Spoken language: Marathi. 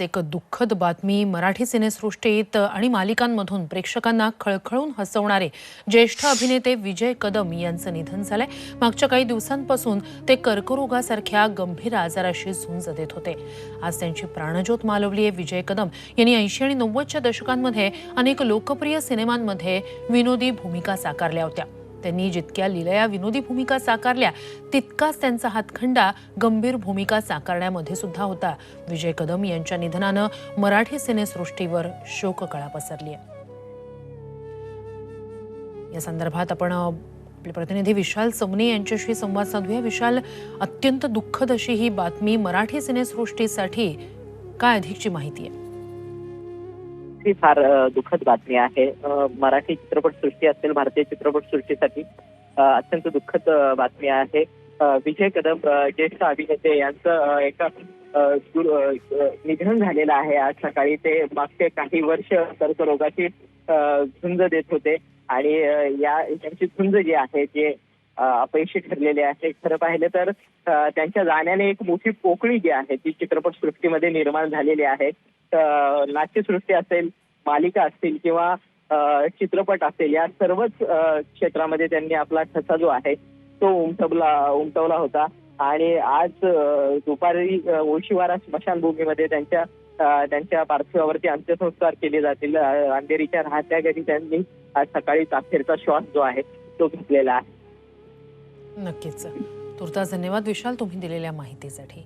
एक दुःखद बातमी मराठी सिनेसृष्टीत आणि मालिकांमधून प्रेक्षकांना खळखळून हसवणारे ज्येष्ठ अभिनेते विजय कदम यांचं निधन झालंय. मागच्या काही दिवसांपासून ते कर्करोगासारख्या गंभीर आजाराशी झुंज देत होते. आज त्यांची प्राणज्योत मालवली आहे विजय कदम यांनी ऐंशी आणि नव्वदच्या दशकांमध्ये अनेक लोकप्रिय सिनेमांमध्ये विनोदी भूमिका साकारल्या होत्या. त्यांनी जितक्या लिलया विनोदी भूमिका साकारल्या तितकाच त्यांचा हातखंडा गंभीर भूमिका साकारण्यामध्ये सुद्धा होता. विजय कदम यांच्या निधनानं मराठी सिनेसृष्टीवर शोककळा पसरली आहे या संदर्भात आपण आपले प्रतिनिधी विशाल समने यांच्याशी संवाद साधूया. विशाल अत्यंत दुःखद अशी ही बातमी मराठी सिनेसृष्टीसाठी काय अधिकची माहिती आहे? ही फार दुःखद बातमी आहे. मराठी चित्रपट सृष्टी असेल भारतीय चित्रपट सृष्टीसाठी अत्यंत दुःखद बातमी आहे. विजय कदम ज्येष्ठ अभिनेते यांचं एक एका निधन झालेलं आहे आज सकाळी. ते मागचे काही वर्ष कर्करोगाची झुंज देत होते. आणि या यांची झुंज जी आहे जे अपयशी ठरलेले आहे खरं पाहिलं तर त्यांच्या जाण्याने एक मोठी पोकळी जी आहे ती चित्रपट सृष्टीमध्ये निर्माण झालेली आहे. नाट्यसृष्टी असेल मालिका असतील किंवा चित्रपट असेल या सर्वच क्षेत्रामध्ये त्यांनी आपला ठसा जो आहे तो उमटवला उमटवला होता. आणि आज दुपारी ओशिवारा स्मशानभूमीमध्ये त्यांच्या त्यांच्या पार्थिवावरती अंत्यसंस्कार केले जातील. अंधेरीच्या राहत्या घरी त्यांनी आज सकाळी अखेरचा श्वास जो आहे तो घेतलेला आहे. नक्कीच तुर्तास धन्यवाद विशाल तुम्ही दिलेल्या माहितीसाठी.